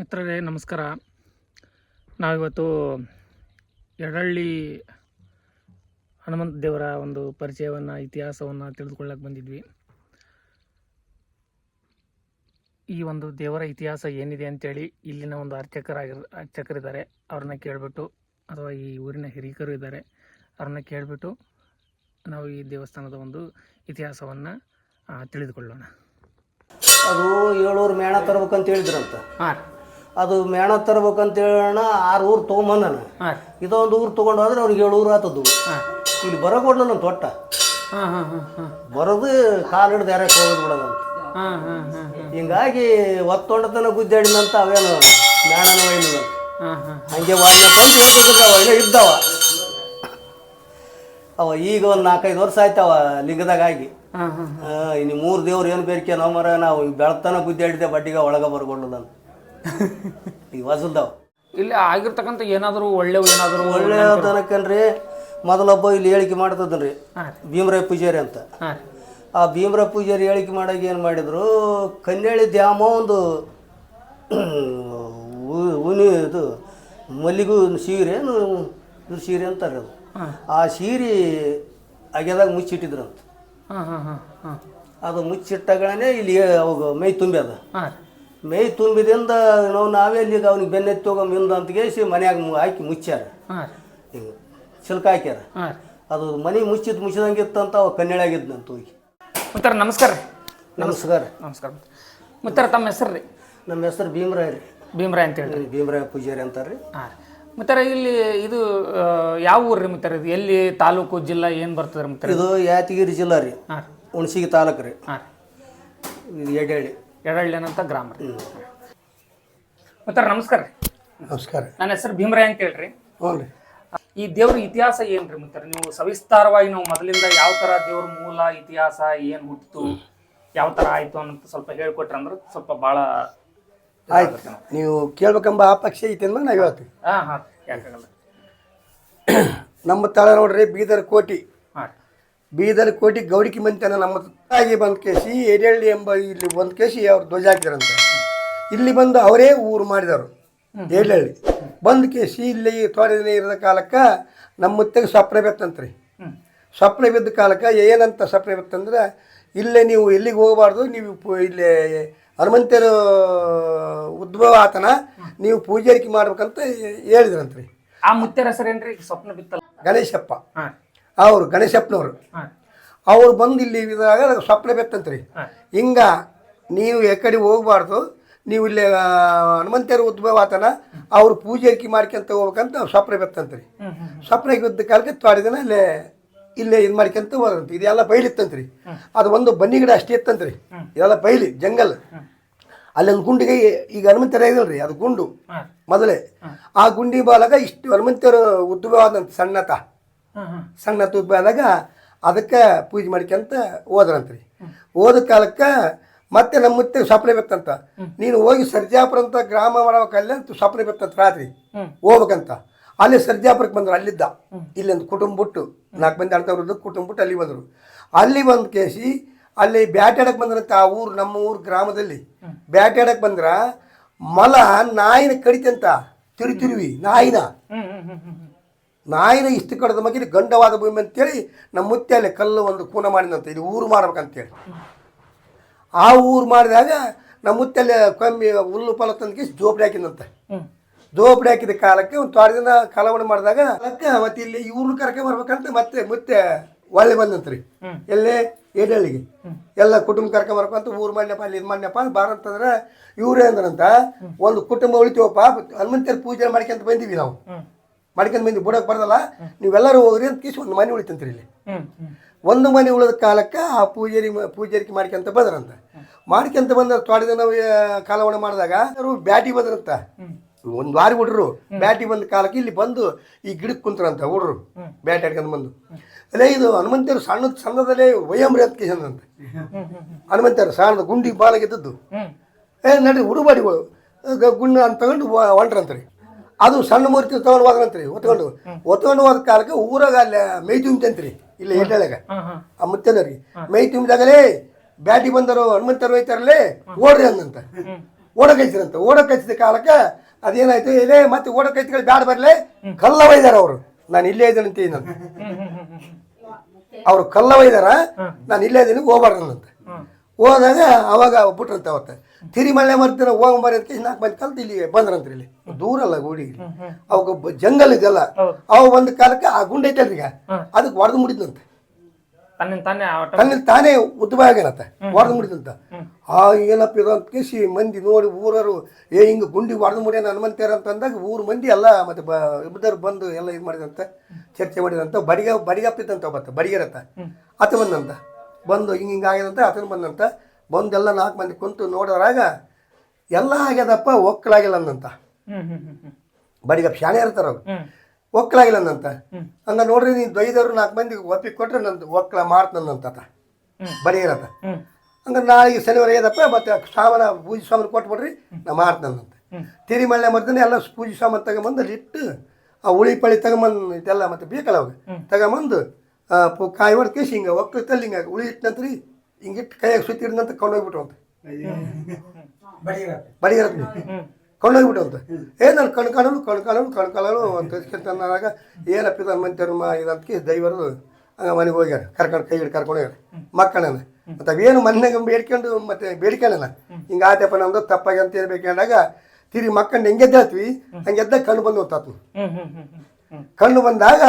ಮಿತ್ರರೇ ನಮಸ್ಕಾರ. ನಾವಿವತ್ತು ಎಡಹಳ್ಳಿ ಹನುಮಂತ ದೇವರ ಒಂದು ಪರಿಚಯವನ್ನು ಇತಿಹಾಸವನ್ನು ತಿಳಿದುಕೊಳ್ಳಕ್ಕೆ ಬಂದಿದ್ವಿ. ಈ ಒಂದು ದೇವರ ಇತಿಹಾಸ ಏನಿದೆ ಅಂತೇಳಿ ಇಲ್ಲಿನ ಒಂದು ಅರ್ಚಕರಾಗಿ ಅರ್ಚಕರಿದ್ದಾರೆ. ಅವ್ರನ್ನ ಕೇಳಿಬಿಟ್ಟು ಅಥವಾ ಈ ಊರಿನ ಹಿರಿಕರು ಇದ್ದಾರೆ. ಅವ್ರನ್ನ ಕೇಳಿಬಿಟ್ಟು ನಾವು ಈ ದೇವಸ್ಥಾನದ ಒಂದು ಇತಿಹಾಸವನ್ನು ತಿಳಿದುಕೊಳ್ಳೋಣ. ಅದು ಏಳೂರು ಮೇಣ ತರ್ಬೇಕಂತ ಹೇಳಿದ್ರಂತ. ಹಾಂ ಅದು ಮೇಣ ತರ್ಬೇಕಂತ ಹೇಳೋಣ ಆರು ಊರು ತೊಗೊಂಬಂದನ ಇದೊಂದು ಊರು ತೊಗೊಂಡು ಹೋದ್ರೆ ಅವ್ರಿಗೆ ಏಳು ಊರು ಆತದ್ದು. ಇಲ್ಲಿ ಬರೋ ನನ್ನ ತೊಟ್ಟ. ಬರೋದು ಕಾಲು ಹಿಡ್ದು ಯಾರಕ್ಕೆ ಹೋಗೋದು ಬಿಡೋದಂತ ಹಿಂಗಾಗಿ ಒತ್ತೊಂಡತನ ಗುದ್ದಾಡಿದಂತ ಅವೇನು ಮೇಣನ ಒಯ್ಲಿಲ್ಲ. ಹಂಗೆ ಒಳ್ಳೆ ಇದ್ದವ. ಅವ ಈಗ ಒಂದು ನಾಲ್ಕೈದು ವರ್ಷ ಆಯ್ತವ ಲಿಂಗದಾಗ ಆಗಿ. ಇನ್ನು ಮೂರು ದೇವ್ರು ಏನು ಬೇರಿಕೆ ನಾವು ಮರ ನಾವು ಬೆಳತನ ಗುದ್ದಾಡಿದೆ ಬಡ್ಡಿಗೆ ಒಳಗೆ ಬರ್ಕೊಳ್ಳಲ್ಲ ಈಗ ಹೊಸದವ ಇಲ್ಲಿ ಆಗಿರ್ತಕ್ಕಂಥ ಏನಾದರೂ ಒಳ್ಳೆವು ಏನಾದರೂ ಒಳ್ಳೆ ತನಕನ್ರಿ ಮೊದಲೊಬ್ಬ ಇಲ್ಲಿ ಹೇಳಿಕೆ ಮಾಡ್ತದನ್ರಿ ಭೀಮರಾಯ ಪೂಜಾರಿ ಅಂತ. ಆ ಭೀಮರಾಯ ಪೂಜಾರಿ ಹೇಳಿಕೆ ಮಾಡಾಗ ಏನು ಮಾಡಿದ್ರು ಕನ್ಯಾಳಿ ದ್ಯಾಮ ಒಂದು ಉನಿ ಇದು ಮಲ್ಲಿಗೂ ಸೀರೆ ಇದು ಸೀರೆ ಅಂತಾರೆ ಅದು. ಆ ಸೀರೆ ಆಗ್ಯದಾಗ ಮುಚ್ಚಿಟ್ಟಿದ್ರಂತ. ಅದು ಮುಚ್ಚಿಟ್ಟಾಗಲೇ ಇಲ್ಲಿ ಅವಾಗ ಮೈ ತುಂಬ್ಯದ. ಹಾಂ ಮೈ ತುಂಬಿದಿಂದ ನಾವು ನಾವೇ ಅಲ್ಲಿಗೆ ಅವ್ನಿಗೆ ಬೆನ್ನೆತ್ತಿ ಹೋಗೋ ಅಂತ ಗೇಸಿ ಮನ್ಯಾಗ ಹಾಕಿ ಮುಚ್ಚಾರ ಹಾಂ ಹಿಂಗೆ ಚಿಲ್ಕ ಹಾಕ್ಯಾರ. ಹಾಂ ಅದು ಮನೆ ಮುಚ್ಚಿದ್ ಮುಚ್ಚಿದಂಗೆ ಇತ್ತಂತ ಅವ ಕನ್ನಡಾಗಿದ್ನಂತ ಹೋಗಿ. ಮತ್ತಾರ ನಮಸ್ಕಾರ ರೀ. ನಮಸ್ಕಾರ. ನಮಸ್ಕಾರ. ಮತ್ತಾರ ತಮ್ಮ ಹೆಸರು ರೀ? ನಮ್ಮ ಹೆಸರು ಭೀಮ್ರಾಯ್ ರೀ. ಭೀಮರಾಯ್ ಅಂತ ಹೇಳಿ ಭೀಮರಾಯ ಪೂಜಾರಿ ಅಂತಾರೆ ಹಾಂ ಮತ್ತಾರ ಇಲ್ಲಿ ಇದು ಆ, ಯಾವ ಊರು ರೀ ಮತ್ತಾರ ಇದು? ಎಲ್ಲಿ ತಾಲೂಕು ಜಿಲ್ಲಾ ಏನು ಬರ್ತದೆ ರೀ ಮುತ್ತರ ಇದು? ಯಾದಗಿರಿ ಜಿಲ್ಲಾ ರೀ. ಹಾಂ ಹುಣಸಿಗೆ ತಾಲೂಕು ರೀ. ಹಾಂ ಇದು ಎಡೆಹಳ್ಳಿ. ಎಡಳ್ಳಿ ಅಂತ ಗ್ರಾಮ ರೀ ಮುತ್ತರ ನಮಸ್ಕಾರ ರೀ. ನಮಸ್ಕಾರ ನನ್ನ ಹೆಸರು ಭೀಮರಾಯ್ ಅಂತ ಹೇಳ್ರಿ. ಹ್ಞೂ ರೀ. ಈ ದೇವ್ರ ಇತಿಹಾಸ ಏನ್ರಿ ಮುತ್ತರ? ನೀವು ಸವಿಸ್ತಾರವಾಗಿ ನಾವು ಮೊದಲಿಂದ ಯಾವ ತರ ದೇವ್ರ ಮೂಲ ಇತಿಹಾಸ ಏನ್ ಹುಟ್ಟಿತು ಯಾವ ತರ ಆಯ್ತು ಅನ್ನೋದು ಸ್ವಲ್ಪ ಹೇಳ್ಕೊಟ್ರ ಅಂದ್ರೆ ಸ್ವಲ್ಪ ಬಹಳ ಆಯ್ತು. ನೀವು ಕೇಳ್ಬೇಕೆಂಬ ಅಪೇಕ್ಷೆ ಐತೆ ಅಂದ್ರೆ ನಾವು ಹೇಳ್ತೀವಿ ಹಾ ಹಾ ಯಾಕಾಗಲ್ಲ. ನಮ್ಮ ತಳ ನೋಡ್ರಿ ಬೀದರ್ ಕೋಟಿ. ಬೀದರ್ ಕೋಟಿ ಗೌಡಿಕಿ ಮಂತನ ನಮ್ಮ ತಾಗಿ ಬಂದ ಕೇಸಿ ಎಡೆಹಳ್ಳಿ ಎಂಬ ಇಲ್ಲಿ ಒಂದು ಕೇಸಿ ಅವ್ರು ಧ್ವಜ ಹಾಕಿದಾರಂತೆ. ಇಲ್ಲಿ ಬಂದು ಅವರೇ ಊರು ಮಾಡಿದವರು ಎಡೆಹಳ್ಳಿ. ಬಂದ ಕೇಸಿ ಇಲ್ಲಿ ತೋಟದ ಇರದ ಕಾಲಕ್ಕೆ ನಮ್ಮ ಮುತ್ತೆಗೆ ಸ್ವಪ್ನ ಬೆತ್ತಂತ್ರಿ. ಸ್ವಪ್ನ ಬಿದ್ದ ಕಾಲಕ್ಕೆ ಏನಂತ ಸ್ವಪ್ನ ಬಿತ್ತಂದ್ರೆ ಇಲ್ಲೇ ನೀವು ಎಲ್ಲಿಗೆ ಹೋಗಬಾರ್ದು ನೀವು ಪೂ ಇಲ್ಲಿ ಹನುಮಂತರ ಉದ್ಭವ ಆತನ ನೀವು ಪೂಜಾರಿಕೆ ಮಾಡ್ಬೇಕಂತ ಹೇಳಿದ್ರಂತ್ರಿ. ಆ ಮುತ್ತೆ ಹೆಸರೇನ್ರಿ? ಸ್ವಪ್ನ ಬಿತ್ತಲ್ಲ. ಗಣೇಶಪ್ಪ. ಅವರು ಗಣೇಶಪ್ಪನವರು. ಅವ್ರು ಬಂದು ಇಲ್ಲಿ ಇದಾಗ ಸ್ವಪ್ನ ಬೆತ್ತಂತ್ರಿ. ಹಿಂಗ ನೀವು ಎಕಡೆ ಹೋಗ್ಬಾರ್ದು ನೀವು ಇಲ್ಲಿ ಹನುಮಂತೇರು ಉದ್ಭವ ಆತನ ಅವ್ರು ಪೂಜಾರಿಕೆ ಮಾಡ್ಕೊಂತ ಹೋಗ್ಬೇಕಂತ ಸ್ವಪ್ನ ಬೆತ್ತಂತ್ರಿ. ಸ್ವಪ್ನ ಬಿದ್ದ ಕಾಲಕ್ಕೆ ತ್ವಾಡಿ ದಿನ ಇಲ್ಲೇ ಇಲ್ಲೇ ಇದು ಮಾಡ್ಕೊಂತ ಹೋದಂತ. ಇದೆಲ್ಲ ಬೈಲಿತ್ತಂತ್ರಿ ಅದು ಒಂದು ಬನ್ನಿ ಗಿಡ ಅಷ್ಟೇ ಇತ್ತಂತ್ರಿ. ಇದೆಲ್ಲ ಬೈಲಿ ಜಂಗಲ್. ಅಲ್ಲಿ ಒಂದು ಗುಂಡಿಗೆ ಈಗ ಹನುಮಂತರ ಇದಲ್ರಿ ಅದು ಗುಂಡು. ಮೊದಲೇ. ಆ ಗುಂಡಿ ಬಾಲಾಗ ಇಷ್ಟು ಹನುಮಂತರ ಉದ್ಭವ ಆದಂತ ಸಣ್ಣತ. ಸಣ್ಣ ತುಪ್ಪ ಆದಾಗ ಅದಕ್ಕೆ ಪೂಜೆ ಮಾಡ್ಕೊಂತ ಓದ್ರಂತ್ರಿ. ಓದ ಕಾಲಕ್ಕೆ ಮತ್ತೆ ನಮ್ಮ ಮುತ್ತೆ ಸಪ್ಲೈ ಬೆತ್ತಂತ ನೀನು ಹೋಗಿ ಸರ್ಜಾಪುರ ಅಂತ ಗ್ರಾಮ ಮಾಡಬೇಕಲ್ಲ ಅಂತ ಸ್ವಪ್ನ ಬೆತ್ತಂತ ರಾತ್ರಿ. ಹೋಗ್ಬೇಕಂತ. ಅಲ್ಲಿ ಸರ್ಜಾಪುರಕ್ಕೆ ಬಂದ್ರು ಅಲ್ಲಿದ್ದ. ಇಲ್ಲೊಂದು ಕುಟುಂಬ ಬಿಟ್ಟು ನಾಲ್ಕು ಮಂದಿ ಅಳ್ತವ್ರದ್ದು ಕುಟುಂಬ ಬಿಟ್ಟು ಅಲ್ಲಿ ಬಂದರು. ಅಲ್ಲಿ ಬಂದು ಕೇಸಿ ಅಲ್ಲಿ ಬ್ಯಾಟಾಡಕ್ಕೆ ಬಂದ್ರಂತ ಆ ಊರು ನಮ್ಮ ಊರು ಗ್ರಾಮದಲ್ಲಿ. ಬ್ಯಾಟಾಡಕ್ಕೆ ಬಂದ್ರ ಮಲ ನಾಯಿನ ಕಡಿತಂತ ತಿರು ತಿರುವಿ ನಾಯಿನ. ನಾಯಿನ ಇಷ್ಟು ಕಡದ ಮಗಿನ ಗಂಡವಾದ ಭೂಮಿ ಅಂತೇಳಿ ನಮ್ಮ ಮುತ್ತೆ ಅಲ್ಲಿ ಕಲ್ಲು ಒಂದು ಕೂನ ಮಾಡಿದಂತ ಇದು ಊರು ಮಾಡ್ಬೇಕಂತೇಳಿ. ಆ ಊರು ಮಾಡಿದಾಗ ನಮ್ಮ ಮುತ್ತಲ್ಲಿ ಕಮ್ಮಿ ಹುಲ್ಲು ಪಲ ತಂದು ಜೋಪಡಿ ಹಾಕಿದಂತೆ. ಜೋಪಡಿ ಹಾಕಿದ ಕಾಲಕ್ಕೆ ಒಂದು ತ್ವಾರ ದಿನ ಕಲವಣೆ ಮಾಡಿದಾಗ ಅದಕ್ಕೆ ಮತ್ತೆ ಇಲ್ಲಿ ಇವ್ರನ್ನ ಕರ್ಕೊಂಡು ಬರ್ಬೇಕಂತ ಮತ್ತೆ ಮುತ್ತೆ ಒಳ್ಳೆ ಬಂದಂತ್ರಿ. ಎಲ್ಲಿ ಏಡಳ್ಳಿಗೆ ಎಲ್ಲ ಕುಟುಂಬ ಕರ್ಕೊಂಡ್ ಬರ್ಬೇಕಂತ ಊರು ಮಾಡ್ಯಪ್ಪ ಅಲ್ಲಿ ಇದು ಮಾಡ್ಯಪ್ಪ ಬಾರಂತಂದ್ರೆ ಇವ್ರೇ ಅಂದ್ರಂತ ಒಂದು ಕುಟುಂಬ ಉಳಿತೀವಪ್ಪ ಹನುಮಂತರ ಪೂಜೆ ಮಾಡ್ಕೊಂತ ಬಂದೀವಿ ನಾವು. ಮಾಡ್ಕೊಂಡ್ ಮಂದಿ ಬಿಡೋಕೆ ಬರದಲ್ಲ ನೀವೆಲ್ಲರೂ ಹೋಗ್ರಿ ಅಂತ ಕಿಸಿ ಒಂದು ಮನೆ ಉಳಿತಂತ್ರಿ ಇಲ್ಲಿ. ಒಂದು ಮನೆ ಉಳಿದ ಕಾಲಕ್ಕೆ ಆ ಪೂಜಾರಿ ಪೂಜಾರಿಕೆ ಮಾಡ್ಕೊಂತ ಬದ್ರಂತ. ಮಾಡ್ಕೊಂತ ಬಂದ ತೋಟ ದಿನ ಕಾಲವಣ ಮಾಡಿದಾಗ ಅವರು ಬ್ಯಾಟಿ ಬದ್ರಂತ. ಒಂದು ವಾರ ಹುಡ್ರು ಬ್ಯಾಟಿ ಬಂದ ಕಾಲಕ್ಕೆ ಇಲ್ಲಿ ಬಂದು ಈ ಗಿಡಕ್ಕೆ ಕುಂತರಂತ ಹುಡ್ರು ಬ್ಯಾಟಿ ಆಡ್ಕೊಂಡ್ ಬಂದು. ಅಲ್ಲೇ ಇದು ಹನುಮಂತರು ಸಣ್ಣ ಸಣ್ಣದಲ್ಲೇ ವಯಂಬ್ರಿ ಅಂತ ಕೇಸಂತ ಹನುಮಂತರು ಸಣ್ಣದ ಗುಂಡಿ ಬಾಲಾಗಿದ್ದದ್ದು ಏ ನಡ್ರಿ ಹುಡುಬಾಡಿಗಳು ಗುಂಡ ಅಂತ ತಗೊಂಡು ಹೊಂಟ್ರಂತ ಹೊಂಟ್ರಂತ್ರಿ. ಅದು ಸಣ್ಣ ಮೂರ್ತಿ ತಗೊಂಡು ಹೋದ್ರಂತ್ರಿ ಹೊತ್ಕೊಂಡು. ಹೊತ್ಕೊಂಡು ಹೋದ ಕಾಲಕ್ಕೆ ಊರಾಗ ಅಲ್ಲಿ ಮೈ ತುಂಬಿತಂತ್ರಿ ಇಲ್ಲಿ ಹ್ಮ್ ಆ ಮುತ್ತನವ್ರಿಗೆ ಮೈ ತುಂಬಿದಾಗಲೇ ಬ್ಯಾಟಿ ಬಂದರು ಹನುಮಂತರು ಹೋಯ್ತಾರಲ್ಲಿ ಓಡ್ರಿ ಅಂದಂತ ಓಡಕೈತಿರಂತ ಕೈಸಿರಂತ ಓಡ ಕೈಸಿದ ಕಾಲಕ್ಕೆ ಅದೇನಾಯ್ತು ಇಲ್ಲೇ ಮತ್ತೆ ಓಡ ಕೈಸಿಗಳು ಬ್ಯಾಡ ಬರಲೇ ಕಲ್ಲ ಒಯ್ದಾರ ಅವರು. ನಾನು ಇಲ್ಲೇ ಇದ್ದೇನೆ ಅಂತ ಅವ್ರು ಕಲ್ಲ ಒಯ್ದಾರ ನಾನು ಇಲ್ಲೇ ಇದ್ದೀನಿ ಹೋಗ್ಬಾರ್ದಂತ ಹೋದಾಗ ಅವಾಗ ಬಿಟ್ರಂತ ಅವತ್ತ. ತಿರಿ ಮಳೆ ಮರ್ತಿನ ಹೋಗಂಬಾರಿ ಅಂತ ನಾಲ್ಕು ಮಂದಿ ಕಲ್ತು ಇಲ್ಲಿ ಬಂದ್ರಂತ್ರಿ ಇಲ್ಲಿ. ದೂರ ಅಲ್ಲ ಗುಡಿ ಅವಾಗ ಬ- ಜಂಗಲ್ ಇದೆಲ್ಲ. ಅವ ಒಂದು ಕಾಲಕ್ಕೆ ಆ ಗುಂಡ ಐತಲ್ರಿ ಈಗ. ಅದಕ್ಕೆ ಹೊಡೆದು ಮುಡಿದಂತೆ ತನ್ನಿಂದ ತಾನೇ ಉದ್ಭವ ಆಗ್ಯಾನತ್ತ ಹೊಡೆದು ಮುಡಿದಂತ ಆ ಏನಪ್ಪ ಇದು ಅಂತ ಕೇಸಿ ಮಂದಿ ನೋಡಿ ಊರರು ಏ ಹಿಂಗೆ ಗುಂಡಿ ಹೊಡೆದು ಮುಡಿಯ ಹನುಮಂತ್ಯಾರ ಅಂತ ಅಂದಾಗ ಊರು ಮಂದಿ ಎಲ್ಲ ಮತ್ತೆ ಬ ಇಬ್ಬರು ಬಂದು ಎಲ್ಲ ಇದು ಮಾಡಿದಂತ ಚರ್ಚೆ ಮಾಡಿದಂತ. ಬಡಿಗ ಬಡಿಗಪ್ಪಿದ್ದಂತ ಒಬ್ಬತ್ತ ಬಡಿಗೆರತ್ತ. ಆತ ಬಂದಂತ. ಬಂದು ಹಿಂಗೆ ಹಿಂಗೆ ಆಗ್ಯದಂತ ಆತನ ಬಂದಂತ. ಬಂದೆಲ್ಲ ನಾಲ್ಕು ಮಂದಿ ಕುಂತು ನೋಡೋರಾಗ ಎಲ್ಲ ಆಗ್ಯದಪ್ಪ ಒಕ್ಕಲಾಗಿಲ್ಲ ಅಂದಂತ ಬಡಿಗ ಶಾಣೆ ಇರ್ತಾರ ಅವ್ರು. ಒಕ್ಕಲಾಗಿಲ್ಲ ಅಂದಂತ ಹಂಗ ನೋಡ್ರಿ ನೀನು ದೊಯ್ದವ್ರು ನಾಲ್ಕು ಮಂದಿ ಒಪ್ಪಿಗೆ ಕೊಟ್ರೆ ನಂದು ಒಕ್ಕಲ ಮಾಡ್ತಂದಂತ. ಬಡಿಗೆರತ್ತ ಹ್ಮ್. ಹಂಗ ನಾಳೆಗೆ ಶನಿವಾರ ಏದಪ್ಪ ಮತ್ತೆ ಸಾಮಾನ ಪೂಜೆ ಸಾಮಾನು ಕೊಟ್ಬಿಡ್ರಿ ನಾ ಮಾಡ್ತಾನಂತೆ. ಹ್ಮ್. ತಿರಿ ಮಳೆ ಮರ್ದನೆ ಎಲ್ಲ ಪೂಜೆ ಸಾಮಾನು ತಗೊಂಬಂದು ಅಲ್ಲಿ ಇಟ್ಟು ಆ ಉಳಿ ಪಳಿ ತಗೊಂಬಂದು ಇದೆಲ್ಲ ಮತ್ತೆ ಬೇಕಲ್ಲ ಅವಾಗ. ತಗೊಂಬಂದು ಕಾಯಿ ಹೊಡ್ ಕೇಸಿ ಹಿಂಗೆ ಒಕ್ಕಲತ್ತಲ್ಲಿ ಹಿಂಗೆ ಉಳಿ ಇಟ್ಟನಂತ್ರಿ ಹಿಂಗಿಟ್ಟು ಕೈಯಾಗ ಸುತ್ತಿ ಹಿಡ್ದಂತ ಕೊಂಡೋಗ್ಬಿಟ್ಟು ಅಂತ ಬಡಿಗಿರತ್ನಿ ಅಂತ ಏ ನಾನು ಕಣ್ ಕಣ್ಕಾಳು ಕಣ್ ಕಾಣಲು ಕಣ್ ಕಾಣಲು ಅಂತ ಅಂದಾಗ ಏನಪ್ಪ ಇದು ಹನುಮಂತರು ಮಾ ಇದಂತಕ್ಕೆ ದೈವರು ಹಂಗ ಮನೆಗೆ ಹೋಗ್ಯಾರ. ಕರ್ಕೊಂಡು ಕೈ ಹಿಡ್ದು ಕರ್ಕೊಂಡು ಹೋಗ್ಯಾರ. ಮಕ್ಕಳನ್ನ. ಮತ್ತೆ ಅವೇನು ಮನೆಯಾಗ ಬೇಡ್ಕೊಂಡು ಮತ್ತೆ ಬೇಡ್ಕೊಳ್ಳಲ್ಲ ಹಿಂಗೆ ಆತಪ್ಪ ನಮ್ದು ತಪ್ಪಾಗಿ ಅಂತ ಹೇಳ್ಬೇಕಂದಾಗ ತಿರುಗಿ ಮಕ್ಕಂಡು ಹೆಂಗೆ ಹಂಗೆದ್ದಾಗ ಹಂಗೆ ಎದ್ದಾಗ ಕಣ್ಣು ಬಂದು ಹ್ಮ್. ಕಣ್ಣು ಬಂದಾಗ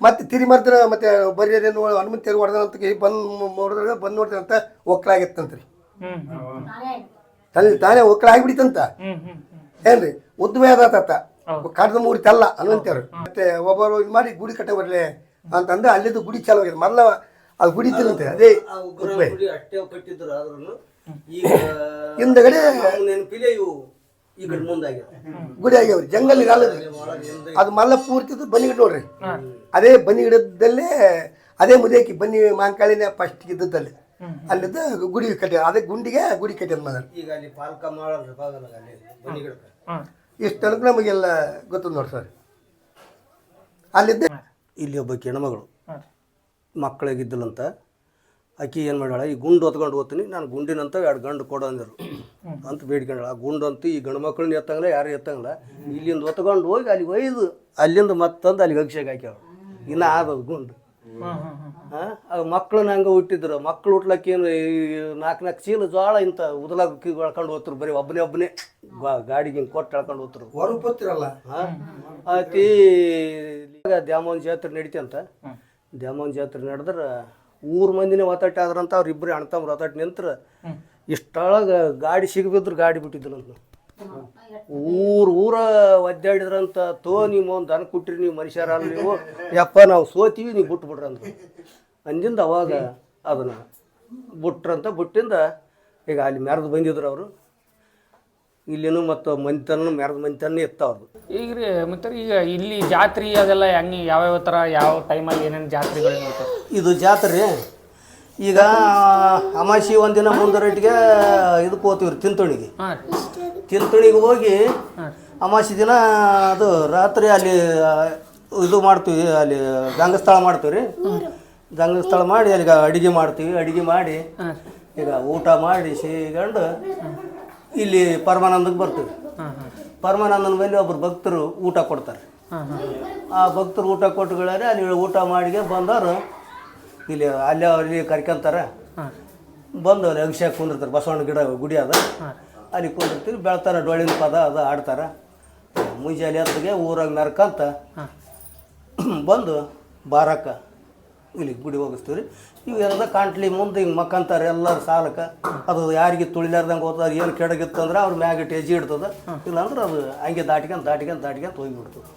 ಮತ್ತೆ ತಿರಿ ಮರ್ದ್ರ ಮತ್ತೆ ಬರೀರೇನು ಹನುಮಂತರು ಹೊಡೆದಂತ ಬಂದು ನೋಡಿದ್ರೆ ಬಂದು ನೋಡ್ತಾರೆ ಅಂತ ಒಕ್ಕಲಾಗಿತ್ತಂತ್ರಿ. ಹ್ಮ್ ಹ್ಮ್ ತಲೆ ತಾನೇ ಒಕ್ಕಲ ಆಗ್ಬಿಡಿತಂತ ಹ್ಮ್ ಹ್ಮ್ ಹ್ಮ್ ಏನ್ರಿ ಉದ್ವೇ ಆದತ್ತ ಕಡ್ದ ಮೂರ್ತಿ ತಲ್ಲ ಹನುಮಂತರು ಮತ್ತೆ ಒಬ್ಬರು ಇದು ಮಾಡಿ ಗುಡಿ ಕಟ್ಟ ಬರ್ಲಿ ಅಂತಂದ್ರೆ ಅಲ್ಲಿದ್ದು ಗುಡಿ ಚಾಲು ಆಗಿದೆ ಮೊದಲ ಅದು ಗುಡಿ ಇದ್ದಿಲ್ಲಂತೆ ಅದೇ ಈಗ ಹಿಂದಗಡೆ ಈ ಕಡೆ ಮುಂದಾಗ್ಯಾವ ಗುಡಿ ಆಗ್ಯಾವ್ರಿ ಜಂಗಲ್ ಇರಲ್ಲದ್ರಿ ಅದು ಮಲ್ಲ ಪೂರ್ತಿ ಬನ್ನಿ ಗಿಡ ನೋಡ್ರಿ. ಅದೇ ಬನ್ನಿ ಗಿಡದಲ್ಲೇ ಅದೇ ಮುದೇಕಿ ಬನ್ನಿ ಮಾಂಕಾಳಿನ ಫಸ್ಟ್ ಇದ್ದದಲ್ಲಿ ಅಲ್ಲಿದ್ದ ಗುಡಿ ಕಟ್ಟಿ ಅದೇ ಗುಂಡಿಗೆ ಗುಡಿ ಕಟ್ಟ್ಯದ ಮನೆ ಈಗ ಅಲ್ಲಿ ಪಾಲ್ಕ ಹ್ಮ್. ಇಷ್ಟು ತನಕ ನಮಗೆಲ್ಲ ಗೊತ್ತದ ನೋಡಿ ಸರ್. ಅಲ್ಲಿದ್ದ ಇಲ್ಲಿ ಒಬ್ಬ ಕೆಣಮಗಳು ಮಕ್ಕಳಿಗಿದ್ದಲ್ಲಂತ ಮಕ್ಕಳಿಗಿದ್ದಲಂತ ಆಕಿ ಏನು ಮಾಡ್ಯಾಳ ಈ ಗುಂಡು ಹೊತ್ಕೊಂಡು ಹೋಗ್ತೀನಿ ನಾನು ಗುಂಡಿನಂತ ಎರಡು ಗಂಡು ಕೊಡು ಅಂದರು. ಅಂತ ಬೇಡ್ಕೊಂಡಾಳ. ಆ ಗುಂಡು ಅಂತೂ ಈ ಗಂಡು ಮಕ್ಕಳನ್ನ ಎತ್ತಂಗಿಲ್ಲ ಯಾರು ಎತ್ತಂಗಿಲ್ಲ. ಇಲ್ಲಿಂದ ಹೊತ್ಕೊಂಡು ಹೋಗಿ ಅಲ್ಲಿಗೆ ಒಯ್ದು ಅಲ್ಲಿಂದ ಮತ್ತಂದು ಅಲ್ಲಿಗೆ ಅಭಿಷೇಕ ಹಾಕ್ಯಾವ ಇನ್ನು ಆದದು ಗುಂಡು. ಹಾಂ ಅದು ಮಕ್ಕಳನ್ನ ಹಂಗೆ ಹುಟ್ಟಿದ್ರು. ಮಕ್ಳು ಹುಟ್ಲಕ್ಕೆ ಏನು ನಾಲ್ಕು ನಾಲ್ಕು ಚೀಲ ಜೋಳ ಇಂಥ ಉದಲಾಗಿ ಎಳ್ಕೊಂಡು ಹೋಗ್ತ್ರು ಬರೀ ಒಬ್ಬನೇ ಒಬ್ಬನೇ ಗಾಡಿಗೆ ಹಿಂಗೆ ಕೊಟ್ಟು ಎಳ್ಕೊಂಡು ಹೋಗ್ತಾರೆ ಹೊರಪತ್ತಿರಲ್ಲ ಆತಿ ದ್ಯಾಮೋನ್ ಜಾತ್ರೆ ನಡೀತಂತ. ದ್ಯಾಮೋನ್ ಜಾತ್ರೆ ನಡೆದ್ರೆ ಊರ್ ಮಂದಿನೇ ಒತ್ತಟ್ಟ ಆದ್ರಂತ ಅವ್ರಿಬ್ರು ಅಣ್ತಮ್ರು ಒತ್ತಾಟ ನಿಂತ್ರ ಇಷ್ಟೊಳಗ ಗಾಡಿ ಸಿಗಬಿದ್ರು ಗಾಡಿ ಬಿಟ್ಟಿದ್ರು ಅಂತ ಊರು ಊರ ಒದ್ದಾಡಿದ್ರಂತ ತೋ ನೀವು ಒಂದು ದನ ಕೊಟ್ರಿ ನೀವು ಮನುಷ್ಯರಲ್ಲ ನೀವು. ಯಪ್ಪ ನಾವು ಸೋತೀವಿ, ನೀವು ಬಿಟ್ಟು ಬಿಡ್ರಿ ಅಂದ್ರು. ಅಂದಿಂದ ಅವಾಗ ಅದನ್ನ ಬಿಟ್ರಂತ ಬಿಟ್ಟಿಂದ ಈಗ ಅಲ್ಲಿ ಮೆರೆದು ಬಂದಿದ್ರು ಅವರು. ಇಲ್ಲಿನೂ ಮತ್ತು ಮಂದಿತನ ಮೆರದ ಮಂದಿತನ ಇರ್ತಾವ್ರು ಈಗ ರೀ ಮತ್ತೆ ಈಗ ಇಲ್ಲಿ ಜಾತ್ರೆ ಅದೆಲ್ಲ ಹೆಂಗೆ ಯಾವ್ಯಾವ ಥರ ಯಾವ ಟೈಮಲ್ಲಿ ಏನೇನು ಜಾತ್ರೆಗಳು ಇರ್ತಾವೆ ಇದು ಜಾತ್ರೆ ಈಗ ಅಮಾಸಿ ಒಂದಿನ ಮುಂದರಟ್ಟಿಗೆ ಇದಕ್ಕೆ ಹೋಗ್ತೀವಿ ರೀ ತಿಂತುಣಿಗೆ. ಹಾಂ ರೀ. ಹೋಗಿ ಅಮಾಸಿ ದಿನ ಅದು ರಾತ್ರಿ ಅಲ್ಲಿ ಆ, ಇದು ಮಾಡ್ತೀವಿ ಅಲ್ಲಿ ಗಂಗಸ್ಥಳ ಮಾಡ್ತೀವಿ ರೀ. ಗಂಗಸ್ಥಳ ಮಾಡಿ ಅಲ್ಲಿಗೆ ಅಡಿಗೆ ಮಾಡ್ತೀವಿ ಅಡಿಗೆ ಮಾಡಿ ಈಗ ಊಟ ಮಾಡಿ ಸಿಗಂಡು ಇಲ್ಲಿ ಪರಮಾನಂದಕ್ಕೆ ಬರ್ತೀವಿ ಪರಮಾನಂದನ ಮೇಲೆ ಒಬ್ಬರು ಭಕ್ತರು ಊಟ ಕೊಡ್ತಾರೆ. ಆ ಭಕ್ತರು ಊಟ ಕೊಟ್ಟುಗಳೇ ಅಲ್ಲಿ ಊಟ ಮಾಡಿಗೆ ಬಂದವರು ಇಲ್ಲಿ ಅಲ್ಲೇ ಅಲ್ಲಿ ಕರ್ಕೊಂತಾರೆ. ಬಂದು ಅಲ್ಲಿ ಅಭಿಷೇಕ ಕುಂದಿರ್ತಾರೆ. ಬಸವಣ್ಣ ಗಿಡ ಗುಡಿ ಅದ. ಅಲ್ಲಿ ಕುಂದಿರ್ತೀವಿ ಬೆಳ್ತಾರೆ ಡೊಳ್ಳಿನ ಪದ ಅದು ಆಡ್ತಾರೆ ಮುಂಜಾನೆ ಅದಕ್ಕೆ ಊರಾಗ ನರ್ಕಂತ ಬಂದು ಬಾರಕ್ಕ ಇಲ್ಲಿ ಗುಡಿ ಹೋಗಿಸ್ತೀವಿ ರೀ ಇವೆಲ್ಲ ಕಾಂಟ್ಲಿ ಮುಂದೆ ಹಿಂಗೆ ಮಕ್ಕಂತಾರೆ ಎಲ್ಲರ ಸಾಲಕ್ಕೆ. ಅದು ಯಾರಿಗೆ ತುಳಿಲಾರ್ದಂಗೆ ಹೋಗ್ತಾರೆ ಏನು ಕೆಡಗಿತ್ತು ಅಂದ್ರೆ ಅವ್ರ ಮ್ಯಾಗಿಟ್ಟು ಹೆಜ್ಜೆ ಇಡ್ತದೆ. ಇಲ್ಲಾಂದ್ರೆ ಅದು ಹಂಗೆ ದಾಟಿಕೊಂತ ದಾಟಿಕೊಂತ ದಾಟಿಕೊಂತ ಹೋಗಿಬಿಡ್ತದೆ.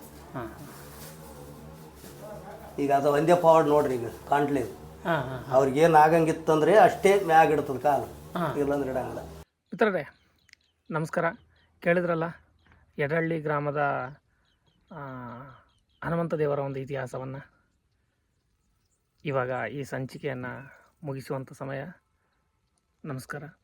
ಈಗ ಅದು ಒಂದೇ ಪವಾಡ್ ನೋಡ್ರಿ ಈಗ ಕಾಂಟ್ಲಿ. ಅವ್ರಿಗೆ ಏನು ಅವ್ರಿಗೇನು ಆಗಂಗಿತ್ತಂದ್ರೆ ಅಷ್ಟೇ ಮ್ಯಾಗ ಇಡ್ತದೆ ಕಾಲು. ಇಲ್ಲಾಂದ್ರೆ ಇಡಂಗಿಲ್ಲ. ಮಿತ್ರರೇ ನಮಸ್ಕಾರ. ಕೇಳಿದ್ರಲ್ಲ ಎಡಹಳ್ಳಿ ಗ್ರಾಮದ ಹನುಮಂತ ದೇವರ ಒಂದು ಇತಿಹಾಸವನ್ನು. ಇವಾಗ ಈ ಸಂಚಿಕೆಯನ್ನು ಮುಗಿಸುವಂಥ ಸಮಯ. ನಮಸ್ಕಾರ.